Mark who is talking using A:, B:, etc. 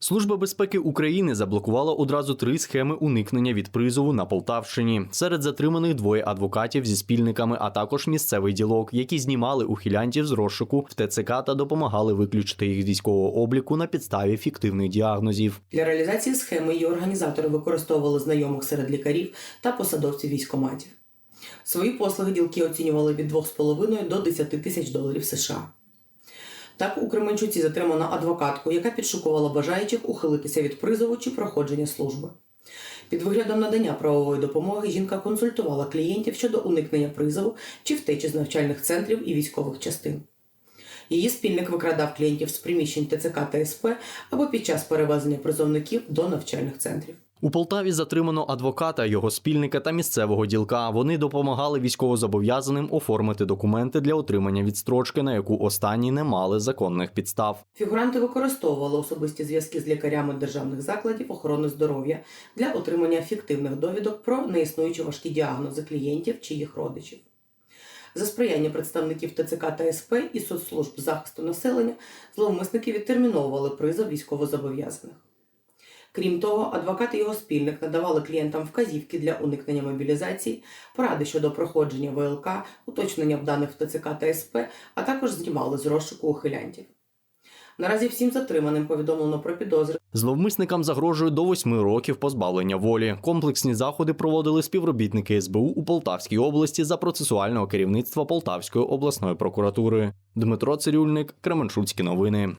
A: Служба безпеки України заблокувала одразу три схеми уникнення від призову на Полтавщині. Серед затриманих двоє адвокатів зі спільниками, а також місцевий ділок, які знімали ухилянтів з розшуку в ТЦК та допомагали виключити їх з військового обліку на підставі фіктивних діагнозів.
B: Для реалізації схеми її організатори використовували знайомих серед лікарів та посадовців військоматів. Свої послуги ділки оцінювали від 2,5 до 10 тисяч доларів США. Так у Кременчуці затримано адвокатку, яка підшукувала бажаючих ухилитися від призову чи проходження служби. Під виглядом надання правової допомоги жінка консультувала клієнтів щодо уникнення призову чи втечі з навчальних центрів і військових частин. Її спільник викрадав клієнтів з приміщень ТЦК та СП або під час перевезення призовників до навчальних центрів.
A: У Полтаві затримано адвоката, його спільника та місцевого ділка. Вони допомагали військовозобов'язаним оформити документи для отримання відстрочки, на яку останні не мали законних підстав.
B: Фігуранти використовували особисті зв'язки з лікарями державних закладів охорони здоров'я для отримання фіктивних довідок про неіснуючі важкі діагнози клієнтів чи їх родичів. За сприяння представників ТЦК та СП і соцслужб захисту населення зловмисники відтерміновували призов військовозобов'язаних. Крім того, адвокат і його спільник надавали клієнтам вказівки для уникнення мобілізації, поради щодо проходження ВЛК, уточнення даних в ТЦК та СП, а також знімали з розшуку ухилянтів. Наразі всім затриманим повідомлено про підозри
A: Зловмисникам загрожує до восьми років позбавлення волі. Комплексні заходи проводили співробітники СБУ у Полтавській області за процесуального керівництва Полтавської обласної прокуратури. Дмитро Цирюльник, Кременчуцькі новини.